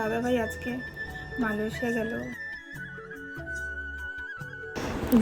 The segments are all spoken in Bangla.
আজকে মালয়েশিয়া গেল।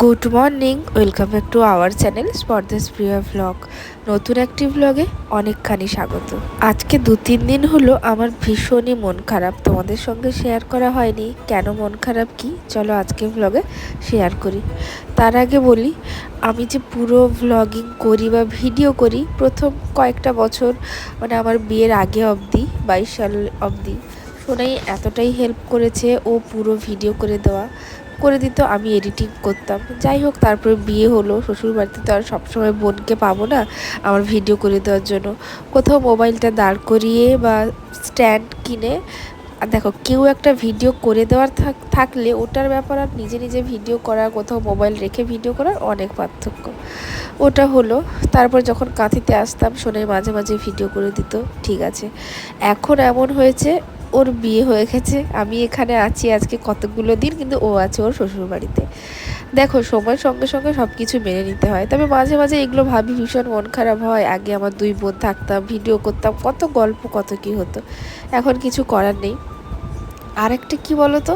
Good morning, welcome back to our channel Spardhas Priya vlog নতুন একটি ভ্লগে অনেকখানি স্বাগত। আজকে দু তিন দিন হলো আমার ভীষণই মন খারাপ, তোমাদের সঙ্গে শেয়ার করা হয়নি। কেন মন খারাপ কি? চলো আজকে ভ্লগে শেয়ার করি। তার আগে বলি, আমি যে পুরো ভ্লগিং করি বা ভিডিও করি, প্রথম কয়েকটা বছর মানে আমার বিয়ের আগে অবধি, বাইশ সাল অবধি সোনাই এতটাই হেল্প করেছে, ও পুরো ভিডিও করে দেওয়া। করে দিত, আমি এডিটিং করতাম। যাই হোক, তারপরে বিয়ে হলো শ্বশুর বাড়িতে তো আর সবসময় বোনকে পাবো না আমার ভিডিও করে দেওয়ার জন্য। কোথাও মোবাইলটা দাঁড় করিয়ে বা স্ট্যান্ড কিনে, আর দেখো, কেউ একটা ভিডিও করে দেওয়ার থাক, থাকলে ওটার ব্যাপার আর নিজে নিজে ভিডিও করা, কোথাও মোবাইল রেখে ভিডিও করার অনেক পার্থক্য। ওটা হলো, তারপর যখন কাঁথিতে আসতাম শোনে মাঝে মাঝে ভিডিও করে দিত, ঠিক আছে। এখন এমন হয়েছে ওর বিয়ে হয়ে গেছে। আমি এখানে আছি আজকে কতগুলো দিন, কিন্তু ও আছে ওর শ্বশুর বাড়িতে দেখো, সময়ের সঙ্গে সঙ্গে সব কিছু মেনে নিতে হয়। তবে মাঝে মাঝে এগুলো ভাবি, ভীষণ মন খারাপ হয়। আগে আমার দুই বোন থাকতাম, ভিডিও করতাম, কত গল্প, কত কি হতো। এখন কিছু করার নেই। আর একটা কী বলো তো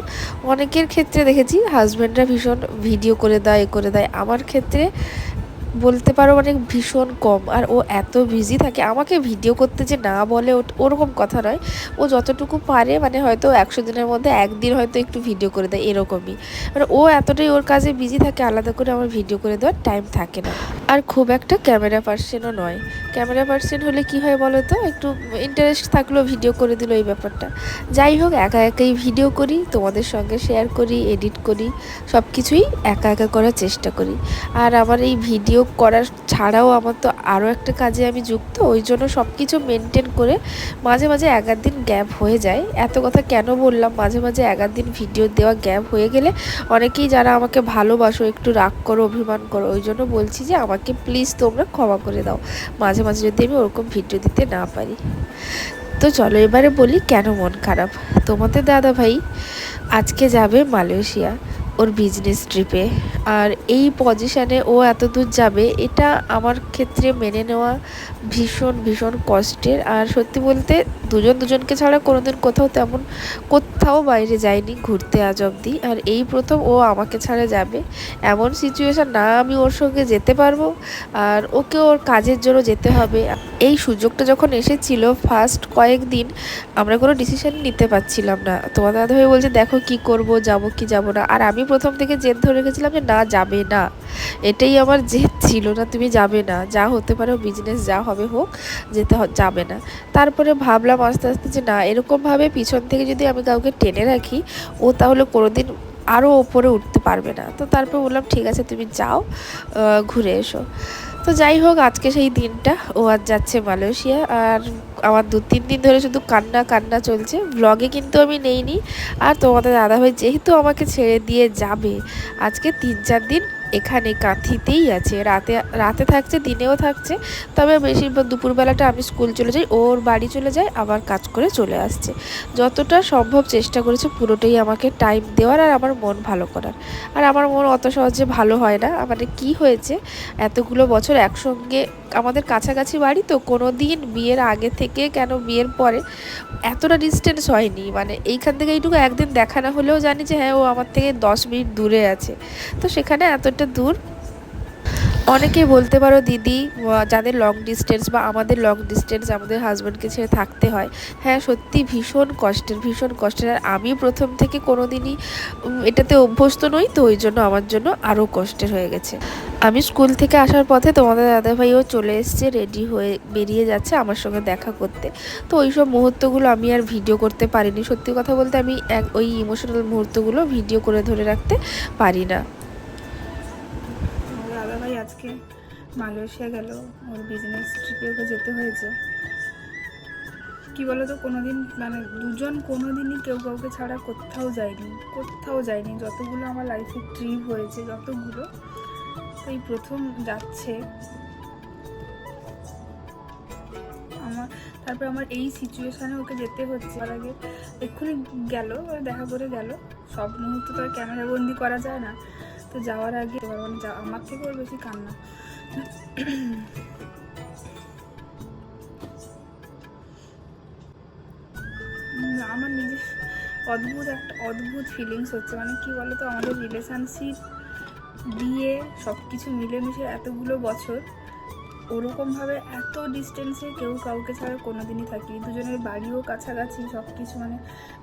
অনেকের ক্ষেত্রে দেখেছি হাজব্যান্ডরা ভীষণ ভিডিও করে দেয় করে দেয়। আমার ক্ষেত্রে বলতে পারো মানে ভীষণ কম। আর ও এত বিজি থাকে, আমাকে ভিডিও করতে যে না বলে ওরকম কথা নয়। ও যতটুকু পারে মানে হয়তো একশো দিনের মধ্যে একদিন হয়তো একটু ভিডিও করে দেয়, এরকমই। মানে ও এতটাই ওর কাজে বিজি থাকে, আলাদা করে আমার ভিডিও করে দেওয়ার টাইম থাকে না। আর খুব একটা ক্যামেরা পার্সেনও নয়। ক্যামেরা পার্সন হলে কি হয় বলো তো? একটু ইন্টারেস্ট থাকল ভিডিও করে দিল এই ব্যাপারটা। যাই হোক, একা একাই ভিডিও করি, তোমাদের সঙ্গে শেয়ার করি এডিট করি সব কিছুই একা একা করার চেষ্টা করি। আর আমার এই ভিডিও করার ছাড়াও আমার তো আরও একটা কাজে আমি যুক্ত, ওই জন্য সব কিছু মেনটেন করে মাঝে মাঝে এগার দিন গ্যাপ হয়ে যায়। এত কথা কেন বললাম? মাঝে মাঝে এগার দিন ভিডিও দেওয়া গ্যাপ হয়ে গেলে অনেকেই যারা আমাকে ভালোবাসো, একটু রাগ করো, অভিমান করো, ওই জন্য বলছি যে আমাকে প্লিজ তোমরা ক্ষমা করে দাও। মাঝে মাঝে মাঝে যদি আমি ওরকম ভিডিও দিতে না পারি। তো চলো এবারে বলি কেন মন খারাপ? তোমাদের দাদা ভাই আজকে যাবে মালয়েশিয়া ওর বিজনেস ট্রিপে আর এই পজিশানে ও এত দূর যাবে, এটা আমার ক্ষেত্রে মেনে নেওয়া ভীষণ ভীষণ কষ্টের। আর সত্যি বলতে দুজন দুজনকে ছাড়া কোনোদিন কোথাও তেমন কোথাও বাইরে যায়নি ঘুরতে আজ অবধি। আর এই প্রথম ও আমাকে ছাড়া যাবে, এমন সিচুয়েশান না আমি ওর সঙ্গে যেতে পারব, আর ওকে ওর কাজের জন্য যেতে হবে। এই সুযোগটা যখন এসেছিল ফার্স্ট কয়েকদিন, আমরা কোনো ডিসিশন নিতে পারছিলাম না। তোমার হয়ে বলছে, দেখো কি করব, যাব কি যাব না। আর আমি প্রথম থেকে জেদ ধরে রেখেছিলাম যে, না, যাবে না। এটাই আমার জেদ ছিল না, তুমি যাবে না। যা হতে পারে বিজনেস যা হবে হোক, যেতে যাবে না। তারপরে ভাবলাম আস্তে আস্তে যে না, এরকমভাবে পিছন থেকে যদি আমি কাউকে টেনে রাখি, ও তাহলে কোনোদিন আরও ওপরে উঠতে পারবে না। তো তারপর বললাম, ঠিক আছে, তুমি যাও ঘুরে এসো। তো যাই হোক, আজকে সেই দিনটা, ও আজ যাচ্ছে মালয়েশিয়া। আর আমার দু তিন দিন ধরে শুধু কান্না কান্না চলছে। ব্লগে কিন্তু আমি নেইনি। আর তোমাদের দাদাভাই যেহেতু আমাকে ছেড়ে দিয়ে যাবে, আজকে তিন চার দিন এখানে কাঁথিতেই আছে। রাতে রাতে থাকছে, দিনেও থাকছে। তবে বেশিরভাগ দুপুরবেলাটা আমি স্কুল চলে যাই, ওর বাড়ি চলে যায়, আবার কাজ করে চলে আসছে। যতটা সম্ভব চেষ্টা করেছে, পুরোটাই আমাকে টাইম দেওয়ার আর আমার মন ভালো করার। আর আমার মন অত সহজে ভালো হয় না। মানে কি হয়েছে, এতগুলো বছর একসঙ্গে আমাদের কাছাকাছি বাড়ি তো কোনো দিন বিয়ের আগে থেকে কেন বিয়ের পরে এতটা ডিস্টেন্স হয়নি। মানে এইখান থেকে এইটুকু একদিন দেখা না হলেও জানি যে হ্যাঁ ও আমার থেকে দশ মিনিট দূরে আছে। তো সেখানে এতটা দূর অনেকেই বলতে পারো দিদি যাদের লং ডিস্টেন্স বা আমাদের লং ডিস্টেন্স আমাদের হাজব্যান্ডকে ছেড়ে থাকতে হয় হ্যাঁ সত্যি ভীষণ কষ্টের ভীষণ কষ্টের। আর আমি প্রথম থেকে কোনো দিনই এটাতে অভ্যস্ত নই, তো ওই জন্য আমার জন্য আরও কষ্টের হয়ে গেছে। আমি স্কুল থেকে আসার পথে তোমাদের দাদাভাইও চলে এসছে রেডি হয়ে বেরিয়ে যাচ্ছে আমার সঙ্গে দেখা করতে। তো ওই সব মুহূর্তগুলো আমি আর ভিডিও করতে পারিনি। সত্যি কথা বলতে আমি এক, ওই ইমোশনাল মুহূর্তগুলো ভিডিও করে ধরে রাখতে পারি না। আজকে মালয়েশিয়া গেল, ওর বিজনেস ট্রিপে ওকে যেতে হয়েছে। কি বলো তো কোনোদিন মানে দুজন কোনোদিনই কেউ কাউকে ছাড়া কোথাও যায়নি কোথাও যায়নি। যতগুলো আমার লাইফে ট্রিপ হয়েছে, যতগুলো এই প্রথম যাচ্ছে। আমার, তারপর আমার এই সিচুয়েশানে ওকে যেতে হচ্ছে। তার আগে এক্ষুনি গেল, দেখা করে গেল। সব মুহূর্ত তো আর ক্যামেরা বন্দি করা যায় না। তো যাওয়ার আগে মানে আমার থেকে ওর বেশি কান্না। আমার নিজের অদ্ভুত একটা, অদ্ভুত ফিলিংস হচ্ছে। মানে কি বলতো, আমাদের রিলেশনশিপ বিয়ে সব কিছু মিলেমিশে এতগুলো বছর ওরকমভাবে এত ডিস্টেন্সে কেউ কাউকে ছাড়া কোনো কোনোদিনই থাকি। দুজনের বাড়িও কাছাকাছি সব কিছু মানে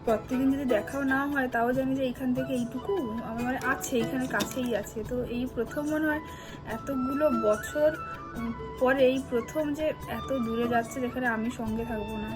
প্রত্যেকদিন যদি দেখাও না হয়, তাও জানি যে এইখান থেকে এইটুকু আমার আছে, এখানে কাছেই আছে। তো এই প্রথম মনে হয় এতগুলো বছর পরে এই প্রথম যে এত দূরে যাচ্ছে যেখানে আমি সঙ্গে থাকব না।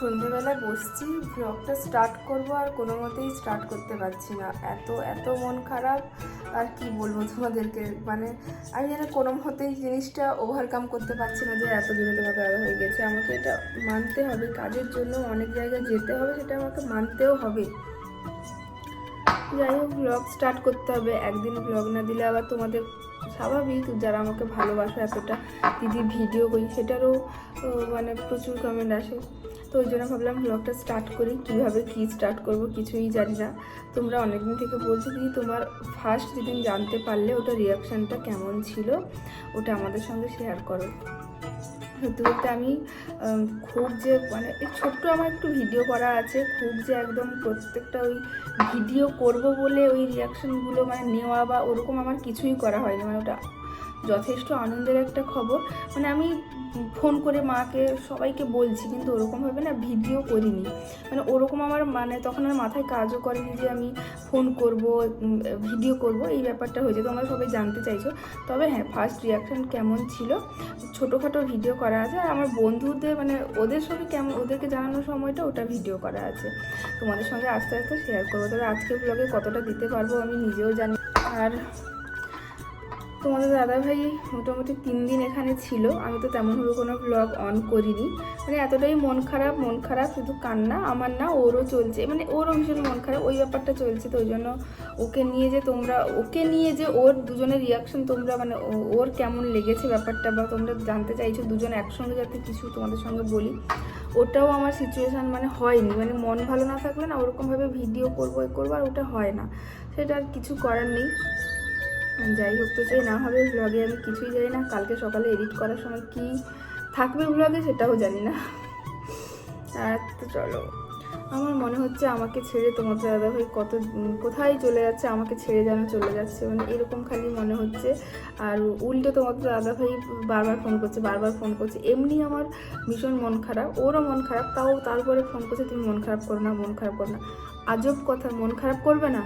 সন্ধেবেলায় বসছি ব্লগটা স্টার্ট করব আর কোনো মতেই স্টার্ট করতে পারছি না। এত এত মন খারাপ, আর কি বলব তোমাদেরকে? মানে আমি যেন কোনো মতেই জিনিসটা ওভারকাম করতে পারছি না যে এত দূরে তোমাকে আলাদা হয়ে গেছে। আমাকে এটা মানতে হবে, কাজের জন্য অনেক জায়গায় যেতে হবে, সেটা আমাকে মানতেও হবে। যাই হোক ব্লগ স্টার্ট করতে হবে। একদিন ব্লগ না দিলে আবার তোমাদের স্বাভাবিক, যারা আমাকে ভালোবাসে এতটা, দিদি ভিডিও করি, সেটারও মানে প্রচুর কমেন্ট আসে। তো ওই জন্য ভাবলাম ব্লগটা স্টার্ট করি। কীভাবে কী স্টার্ট করব কিছুই জানি না। তোমরা অনেকদিন থেকে বলছো, দিদি, তোমার ফার্স্ট যেদিন জানতে পারলে ওটা রিয়াকশানটা কেমন ছিল, ওটা আমাদের সঙ্গে শেয়ার করো। বলতে আমি খুব যে মানে এই ছোট্ট আমার একটু ভিডিও করা আছে, খুব যে একদম প্রত্যেকটা ওই ভিডিও করব বলে ওই রিয়াকশনগুলো মানে নেওয়া বা ওরকম আমার কিছুই করা হয়নি। মানে ওটা যথেষ্ট আনন্দের একটা খবর। মানে আমি ফোন করে মাকে, সবাইকে বলছি, কিন্তু ওরকমভাবে না ভিডিও করিনি। মানে ওরকম আমার মানে তখন আর মাথায় কাজও করেনি যে আমি ফোন করব ভিডিও করব, এই ব্যাপারটা হয়েছে। তোমরা সবাই জানতে চাইছো। তবে হ্যাঁ ফার্স্ট রিয়াকশন কেমন ছিল? ছোটোখাটো ভিডিও করা আছে। আর আমার বন্ধুদের মানে ওদের সঙ্গে কেমন, ওদেরকে জানানোর সময়টা ওটা ভিডিও করা আছে। তোমাদের সঙ্গে আস্তে আস্তে শেয়ার করব। তবে আজকের ব্লগে কতটা দিতে পারব আমি নিজেও জানি আর তোমাদের দাদাভাই মোটামুটি তিন দিন এখানে ছিল। আমি তো তেমনভাবে কোনো ব্লগ অন করিনি। মানে এতটাই মন খারাপ মন খারাপ, শুধু কান্না, আমার না ওরও চলছে। মানে ওরও ভীষণ মন খারাপ, ওই ব্যাপারটা চলছে তো, ওই জন্য ওকে নিয়ে যে তোমরা, ওকে নিয়ে যে ওর দুজনের রিয়াকশন তোমরা মানে ওর কেমন লেগেছে ব্যাপারটা বা তোমরা জানতে চাইছো, দুজন একসঙ্গে যাতে কিছু তোমাদের সঙ্গে বলি, ওটাও আমার সিচুয়েশান মানে হয়নি। মানে মন ভালো না থাকলে না ওরকমভাবে ভিডিও করব, এ করব, আর ওটা হয় না। সেটা আর কিছু করার নেই। যাই হোক, তো চাই না হবে ব্লগে আমি কিছুই জানি না। কালকে সকালে এডিট করার সময় কি থাকবে ব্লগে সেটাও জানি না। আর তো চলো, আমার মনে হচ্ছে আমাকে ছেড়ে তোমাদের দাদাভাই কত, কোথায় চলে যাচ্ছে, আমাকে ছেড়ে যেন চলে যাচ্ছে মানে এরকম খালি মনে হচ্ছে। আর উল্টো তোমাদের দাদাভাই বারবার ফোন করছে, বারবার ফোন করছে। এমনি আমার ভীষণ মন খারাপ, ওরও মন খারাপ, তাও তারপরে ফোন করছে, তুমি মন খারাপ করো না, মন খারাপ করো না। আজব কথা, মন খারাপ করবে না?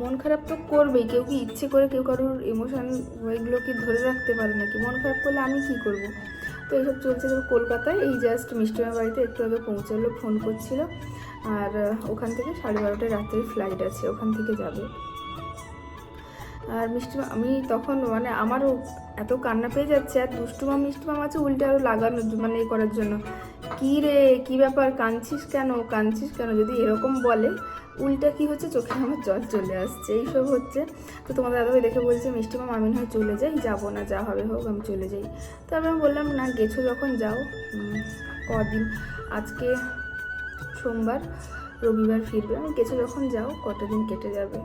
মন খারাপ তো করবেই। কেউ কি ইচ্ছে করে কেউ কারোর ইমোশান ওইগুলো কি ধরে রাখতে পারে নাকি? মন খারাপ করলে আমি কি করব? তো এইসব চলছে কলকাতায়। এই জাস্ট মিষ্টিমার বাড়িতে একটু আগে পৌঁছালো ফোন করছিল। আর ওখান থেকে সাড়ে বারোটায় রাত্রের ফ্লাইট আছে, ওখান থেকে যাবে। আর মিষ্টি মা- আমি তখন মানে আমারও এত কান্না পেয়ে যাচ্ছে, আর দুষ্টুমা মিষ্টি মাম আছে, উল্টে আরও লাগানো মানে করার জন্য। কী রে, কী ব্যাপার? কাঁদছিস কেন? কাঁদছিস কেন? যদি এরকম বলে, উল্টা কি হচ্ছে? চোখে আমার জল চলে আসছে, এইসব হচ্ছে। তো তোমাদের দাদাভাই দেখে বলছে, মিষ্টি মাম আমি হয় চলে যাই, যাব না, যা হবে হোক, আমি চলে যাই। তারপরে আমি বললাম, না, গেছো যখন, যাও। কদিন? আজকে সোমবার, রবিবার ফিরবে। আমি, গেছো যখন, যাও কটা দিন কেটে যাবে?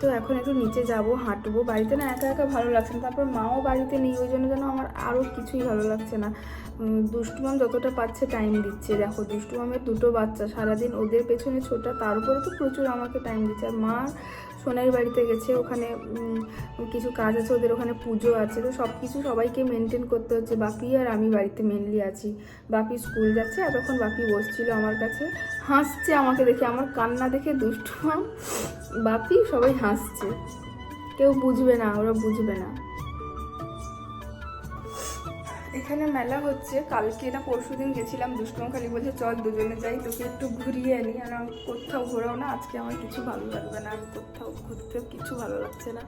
তো এখন একটু নিচে যাব, হাঁটবো। বাড়িতে না একা একা ভালো লাগছে না। তারপর মাও বাড়িতে নেই, ওই জন্য যেন আমার আরও কিছুই ভালো লাগছে না। উম, দুষ্টু মাম যতটা পাচ্ছে টাইম দিচ্ছে। দেখো দুষ্টু মামের দুটো বাচ্চা সারাদিন ওদের পেছনে ছোটা তার উপরে তো প্রচুর আমাকে টাইম দিচ্ছে। আর মা সোনার বাড়িতে গেছে ওখানে কিছু কাজ আছে ওদের ওখানে পুজো আছে তো সব কিছু সবাইকে মেনটেন করতে হচ্ছে। বাপি আর আমি বাড়িতে মেনলি আছি। বাপি স্কুল যাচ্ছে এতক্ষণ বাপি বসছিল আমার কাছে। হাসছে আমাকে দেখে আমার কান্না দেখে দুষ্টু মাম বাপি সবাই হাসছে। কেউ বুঝবে না ওরা বুঝবে না। এখানে মেলা হচ্ছে। কালকে না পরশু দিন গেছিলাম দুষ্টুম খালি বলছে, চল দুজনে যাই, তোকে একটু ঘুরিয়ে আনি। আর আমি কোথাও ঘোরাও না, আজকে আমার কিছু ভালো লাগবে না। আমি কোথাও ঘুরতেও কিছু ভালো লাগছে না।